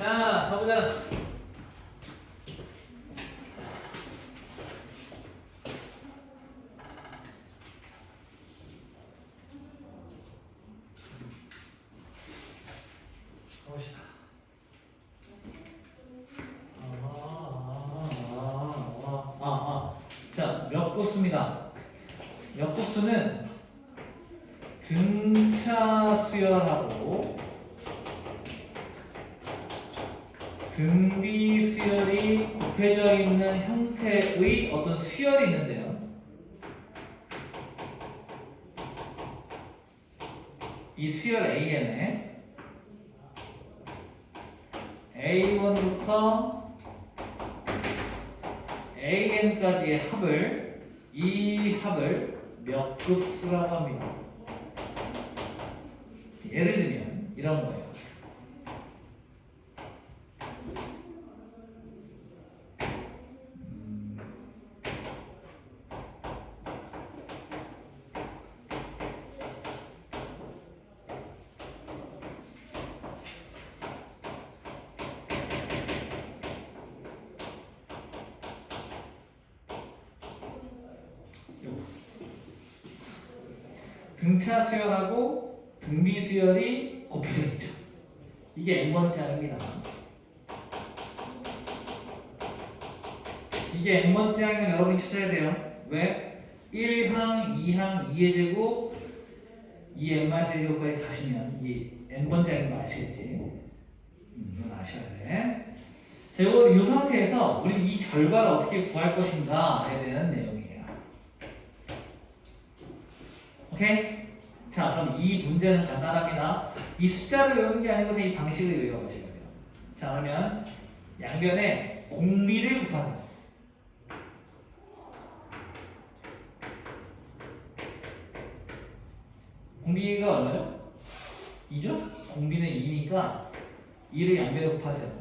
자, 가보자. 가봅시다. 아, 아, 아, 아, 아. 자, 몇 코스입니다. 몇 코스는 등차 수열하고 등비 수열이 곱해져 있는 형태의 어떤 수열이 있는데요. 이 수열 AN에 A1부터 AN까지의 합을 이 합을 몇 급수라고 합니다. 예를 들면 이런 거예요. 등차 수열하고 등비 수열이 곱해져 있죠. 이게 n번째 항입니다. 이게 n번째 항이면 여러분이 찾아야 돼요. 왜? 1항, 2항, 2의 제곱, 2n-1 제곱까지 가시면 이 n번째 항인 거 아시겠지? 음, 이건 아셔야 돼. 자, 요, 이 상태에서 우리는 이 결과를 어떻게 구할 것인가에 대한 내용이에요. 오케이? 자, 그럼 이 문제는 간단합니다. 이 숫자를 외우는 게 아니고 이 방식을 외워보시면 돼요. 자, 그러면 양변에 공비를 곱하세요. 공비가 얼마죠? 2죠? 공비는 2니까 2를 양변에 곱하세요.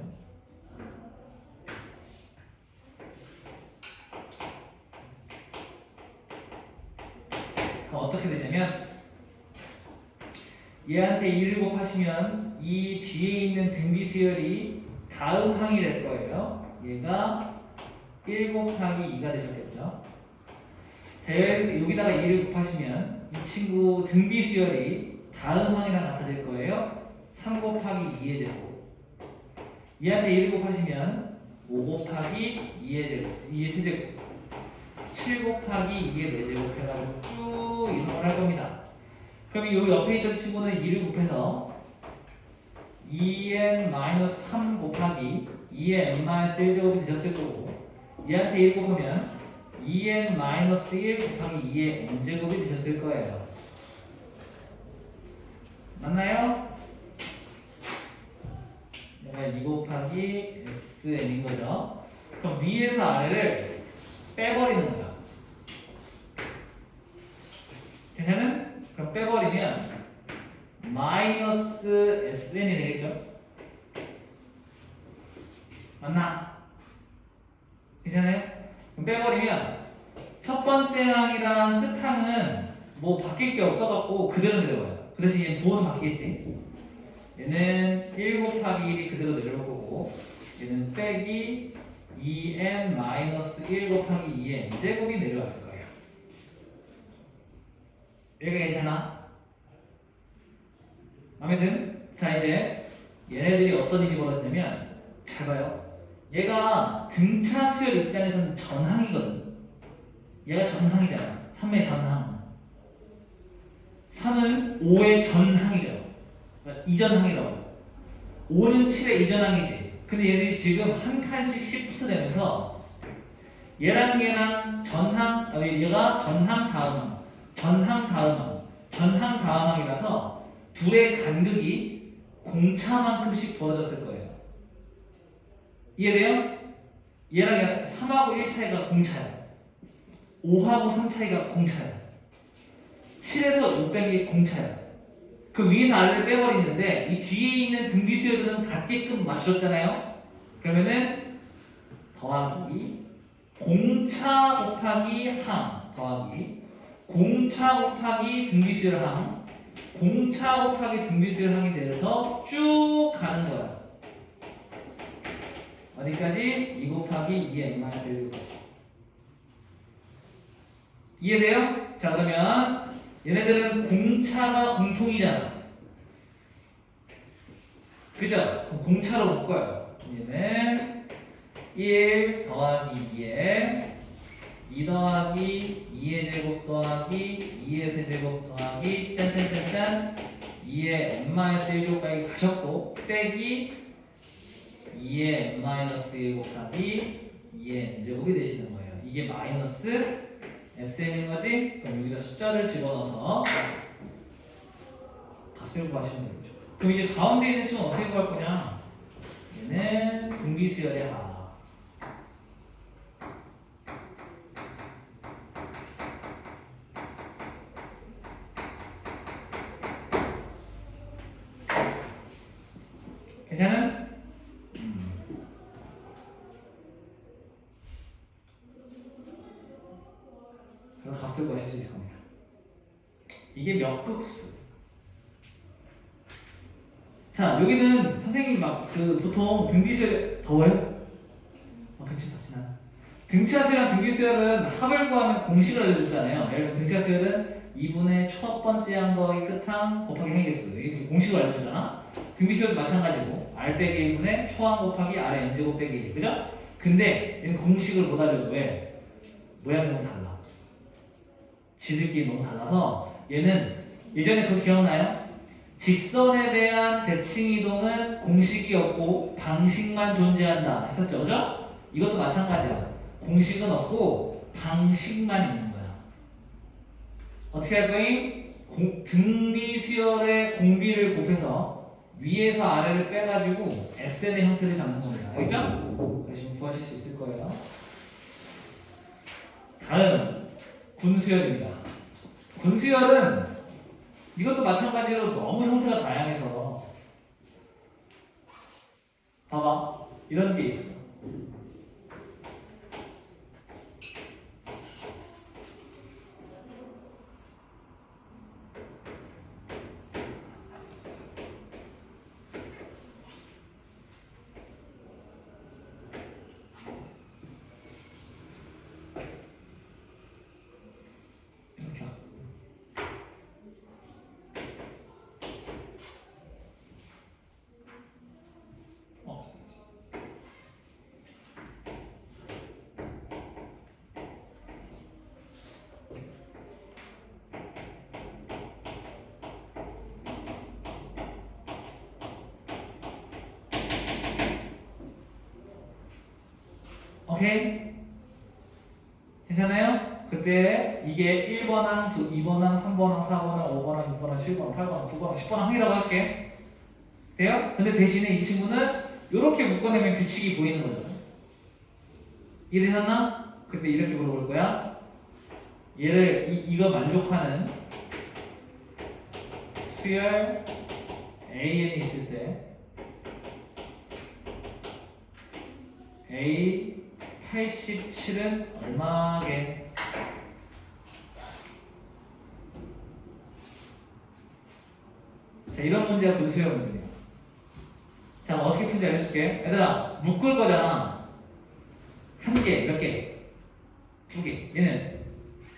그럼 어떻게 되냐면 얘한테 2를 곱하시면 이 뒤에 있는 등비 수열이 다음 항이 될 거예요. 얘가 1 곱하기 2가 되셨겠죠. 자, 여기- 여기다가 2를 곱하시면 이 친구 등비 수열이 다음 항이랑 같아질 거예요. 3 곱하기 2의 제곱. 얘한테 1을 곱하시면 5 곱하기 2의 제곱, 2의 세제곱. 7 곱하기 2의 4제곱 해가지고 쭉 이동을 할 겁니다. 그럼 요 옆에 있던 친구는 2를 곱해서 2n-3 곱하기 2n-1제곱이 되셨을 거고 얘한테 1 곱하면 2n-1 곱하기 2의 n제곱이 되셨을 거예요. 맞나요? 얘가 2 곱하기 sn인 거죠. 그럼 위에서 아래를 빼버리는 거야. 괜찮은? 그럼 빼버리면 마이너스 sn이 되겠죠? 맞나? 괜찮아요? 그럼 빼버리면 첫 번째 항이랑 끝항은 뭐 바뀔 게 없어갖고 그대로 내려와요. 그 대신 얘는 부호는 바뀌겠지. 얘는 1 곱하기 1이 그대로 내려올 거고 얘는 빼기 2n 마이너스 1 곱하기 2의 n제곱이 내려왔을 거예요. 얘가 괜찮아? 마음에 든? 자 이제 얘네들이 어떤 일이 벌어지냐면 잘 봐요. 얘가 등차 수열 입장에서는 전항이거든. 얘가 전항이잖아. 3의 전항. 3은 5의 전항이죠. 그러니까 이전항이라고. 5는 7의 이전항이지. 근데 얘들이 지금 한 칸씩 시프트 되면서 얘랑 얘랑 전항, 아, 얘가 전항 다음 항, 전항 다음항, 전항 다음항이라서 둘의 간극이 공차만큼씩 벌어졌을 거예요. 이해돼요? 얘랑 얘랑 3하고 1 차이가 공차야. 5하고 3 차이가 공차야. 7에서 5 빼기 공차야. 그 위에서 아래를 빼버리는데 이 뒤에 있는 등비수열들은 같게끔 맞추셨잖아요. 그러면은 더하기 공차 곱하기 항 더하기 공차 곱하기 등비수열 항 공차 곱하기 등비수열 항이 돼서 쭉 가는 거야. 어디까지? 2 곱하기 2의 n-1까지. 이해돼요? 자, 그러면 얘네들은 공차가 공통이잖아. 그죠? 공차로 묶어요. 얘는 1 더하기 2에 2 더하기 2의 제곱 더하기 2의 세제곱 더하기 짠짠짠짠 2의 n-1 곱하기 가셨고 빼기 2의 n-1 곱하기 2의 n제곱이 되시는 거예요. 이게 마이너스 SN인 거지? 그럼 여기다 숫자를 집어넣어서 값을 구하시면 되겠죠. 그럼 이제 가운데 있는 식은 어떻게 구할 거냐? 얘는 분비수열의 하. 괜찮아? 그래서 값을 구하실 수 있을 겁니다. 극수? 자, 여기는 선생님 막 그 보통 등비수열 더워요? 아, 그치, 덥진 않아. 등차수열이랑 등비수열은 합을 구하면 공식을 알려줬잖아요. 예를 들면 등차수열은 2분의 첫 번째 항 더하기 끝항 곱하기 행개수 이렇게 공식을 알려주잖아. 등비수열도 마찬가지고 r 빼기 1분의 초항 곱하기 r의 n제곱 빼기 1 그죠? 근데 얘는 공식을 못 알려줘. 왜? 모양이 너무 달라. 지들끼리 너무 달라서 얘는 예전에 그거 기억나요? 직선에 대한 대칭 이동은 공식이 없고 방식만 존재한다 했었죠, 그죠? 이것도 마찬가지야. 공식은 없고 방식만 있는 거야. 어떻게 할 거임? 공- 등비 수열의 공비를 곱해서 위에서 아래를 빼가지고 SN의 형태를 잡는 겁니다. 알겠죠? 그러시면 구하실 수 있을 거예요. 다음 군수열입니다. 군수열은 이것도 마찬가지로 너무 형태가 다양해서 봐봐 이런 게 있어. 이렇게 하고. 어. 오케이? 괜찮아요? 그때 이게 1번 항, 2번 항, 3번 항, 4번 항, 5번 항, 6번 항, 7번 항, 8번 항, 9번 항, 10번 항이라고 할게. 돼요? 근데 대신에 이 친구는 이렇게 묶어내면 규칙이 보이는 거죠. 이해되셨나? 그때 이렇게 물어볼 거야. 얘를 이, 이거 만족하는 수열 AN이 있을 때 A 87은 얼마게? 자, 이런 문제가 분수형 문제예요. 자, 어떻게 푸는지 알려줄게. 얘들아, 묶을 거잖아. 한 개, 몇 개? 두 개. 얘는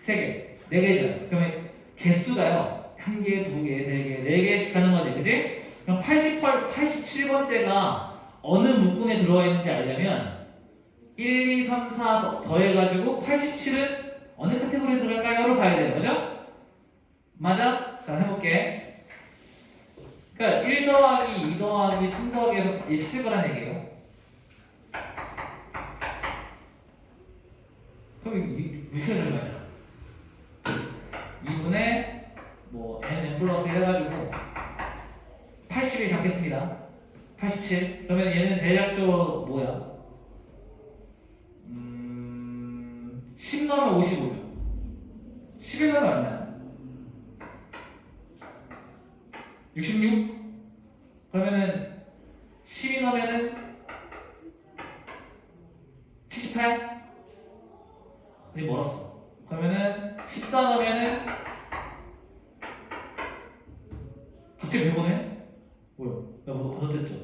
세 개, 네 개죠. 그러면 개수가요. 한 개, 두 개, 세 개, 네 개씩 하는 거지. 그지? 그럼 88, 87번째가 어느 묶음에 들어와 있는지 알려면 1, 2, 3, 4 더, 더해가지고 87은 어느 카테고리에 들어갈까요?를 봐야 되는 거죠? 맞아? 자, 해볼게. 그러니까 1 더하기 2 더하기 3 더하기에서 얘 찾을 거란 얘기예요. 그럼 이- 이렇게 들어가잖아. 2분의 뭐 n, n 플러스 해가지고 80이 잡겠습니다. 87. 그러면 얘는 대략적으로 뭐야? 55죠. 11 넣으면 얼마야? 66? 그러면은 12 넣으면은 78? 아직 멀었어. 그러면은 14 넣으면은 갑자기 100원에? 뭐야? 나뭐 건너뛰었죠?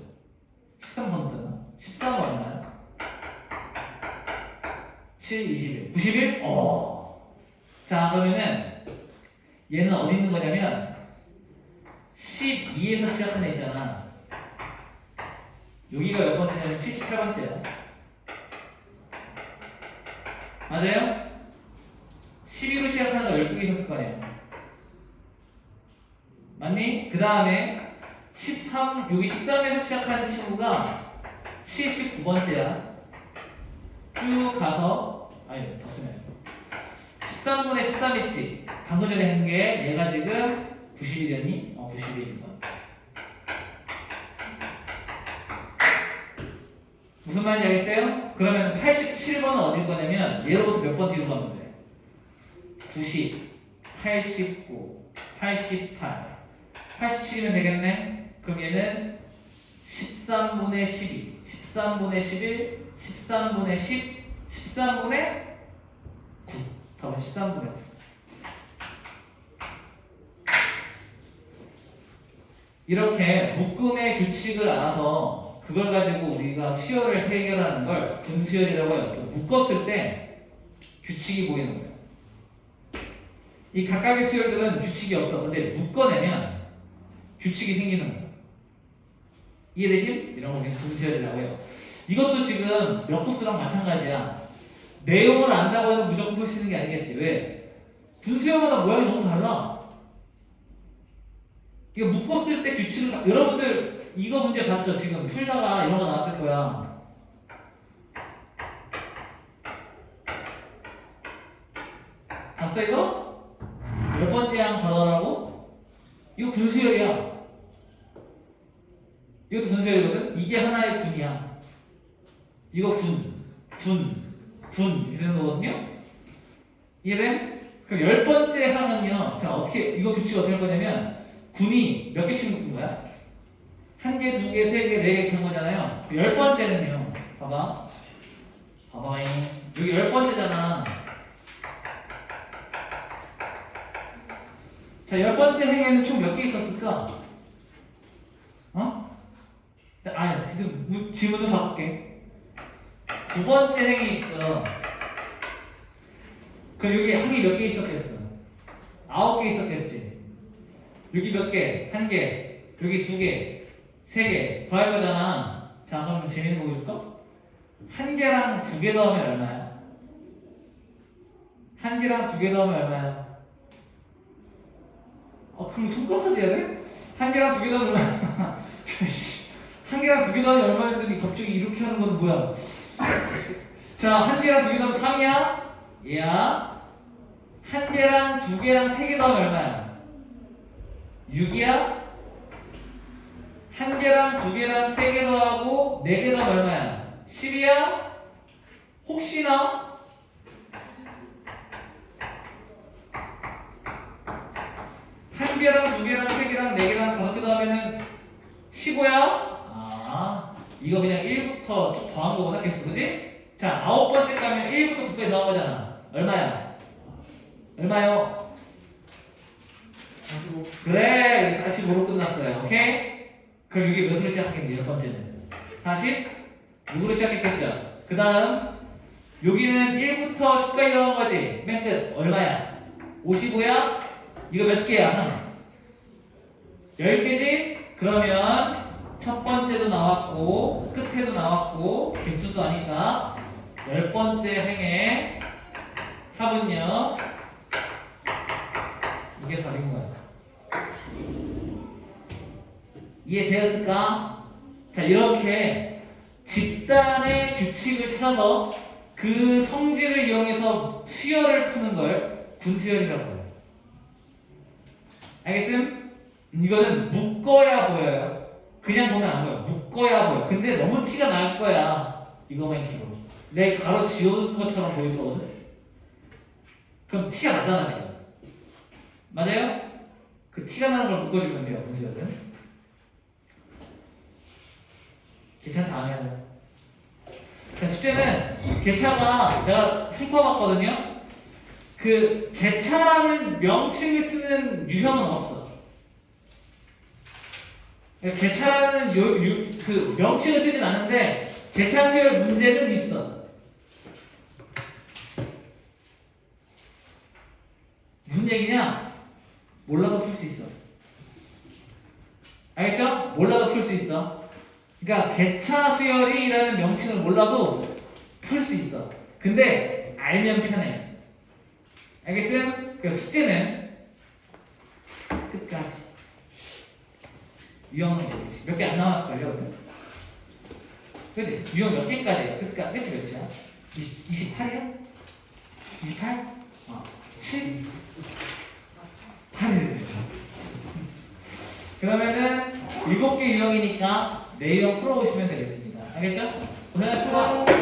13 건너뛰었나? 14가 얼마야? 7, 21. 91? 어. 자, 그러면은 얘는 어디 있는 거냐면 12에서 시작하는 애 있잖아. 여기가 몇 번째냐면 78번째야. 맞아요? 12로 시작하는 거 12개 있었을 거 아니야. 맞니? 그 다음에 13, 여기 13에서 시작하는 친구가 79번째야. 쭉 가서, 아니, 더 쓰면 13분의 13 있지? 방금 전에 한 게 얘가 지금 90이랬니? 어, 90입니다. 무슨 말인지 알겠어요? 그러면 87번은 어딜 거냐면 얘로부터 몇 번 뒤로 가면 돼? 90, 89, 88, 87이면 되겠네? 그럼 얘는 13분의 12, 13분의 11, 13분의 10, 13분의 9. 답은 13분의 9. 이렇게 묶음의 규칙을 알아서 그걸 가지고 우리가 수열을 해결하는 걸 분수열이라고 해요. 묶었을 때 규칙이 보이는 거예요. 이 각각의 수열들은 규칙이 없어. 근데 묶어내면 규칙이 생기는 거예요. 이해되심? 이런 거 우리는 분수열이라고 해요. 이것도 지금 몇 코스랑 마찬가지야. 내용을 안다고 해서 무조건 있는 게 아니겠지. 왜? 분수열마다 모양이 너무 달라. 이거 묶었을 때 규칙을 다- 여러분들 이거 문제 봤죠? 지금 풀다가 이런 거 나왔을 거야. 봤어 이거? 몇 번째 항 걸어라고? 이거 분수열이야. 이것도 분수열이거든? 이게 하나의 군이야. 이거 군, 군, 군 되는 거거든요? 이해돼? 그럼 열 번째 항은요. 자 어떻게 이거 규칙 어떻게 할 거냐면 군이 몇 개씩 묶은 거야? 한 개, 두 개, 세 개, 네개한 거잖아요. 그열 번째는요. 봐봐. 봐봐잉. 여기 열 번째잖아. 자, 열 번째 행에는 총 몇 개 있었을까? 어? 자, 아니, 지금 무- 질문을 바꿀게. 두 번째 행이 있어. 그럼 여기 항이 몇 개 있었겠어? 아홉 개 있었겠지. 여기 몇 개? 한 개. 여기 두 개. 세 개. 더할 거잖아. 자, 그럼 좀 재밌는 거 보여줄까? 한 개랑 두 개 더하면 얼마야? 한 개랑 두 개 더하면 얼마야? 아, 그럼 손가락 해야 돼? 한 개랑 두 개 더하면 얼마야? 씨, 한 개랑 두 개 더하면 얼마였더니 갑자기 이렇게 하는 건 뭐야? 자, 한 개랑 두 개 더하면 3이야? 얘야. 한 개랑 두 개랑 세 개 더하면 얼마야? 6이야? 한 개랑 두 개랑 세 개 더하고 네 개 더하면 얼마야? 10이야? 혹시나? 한 개랑 두 개랑 세 개랑 네 개랑 다섯 개 더하면은 15야? 아, 이거 그냥 1부터 쭉 더한 거구나, 개수, 그지? 자, 아홉 번째 가면 1부터 9까지 더한 거잖아. 얼마야? 얼마요? 45. 그래 45로 끝났어요 오케이? 그럼 이게 몇으로 시작했겠니 열 번째는 40? 6으로 시작했겠죠 그 다음 여기는 1부터 10까지 나온 거지 맨 끝 얼마야? 55야? 이거 몇 개야 하나 10개지? 그러면 첫 번째도 나왔고 끝에도 나왔고 개수도 아니까 열 번째 행의 합은요 이게 답인 거야 이해되었을까? 자, 이렇게 집단의 규칙을 찾아서 그 성질을 이용해서 수열을 푸는 걸 군수열이라고 해요. 알겠음? 이거는 묶어야 보여요. 그냥 보면 안 보여. 묶어야 보여. 근데 너무 티가 날 거야. 이거만 키로. 내 가로 지워둔 것처럼 보일 거거든. 그럼 티가 나잖아, 지금. 맞아요? 그 티가 나는 걸 묶어주면 돼요, 군수열은. 계산 다음에 하자. 그러니까 숙제는 개차가 내가 훑어봤거든요. 그 개차라는 명칭을 쓰는 유형은 없어. 예, 개차라는 요, 유, 그 명칭을 쓰진 않는데 개차 수열 문제는 있어. 무슨 얘기냐? 몰라도 풀 수 있어. 알겠죠? 몰라도 풀 수 있어. 그러니까 개차 수열이라는 명칭을 몰라도 풀 수 있어. 근데 알면 편해. 알겠음? 그 그러니까 숙제는 유형은 몇몇 개 안? 오늘? 그지? 유형 몇 개까지야? 끝까, 끝이 몇이야? 20, 28이야? 28? 어. 7? 8. 그러면은 7개 유형이니까 4유형 풀어오시면 되겠습니다. 알겠죠? 고생하셨습니다.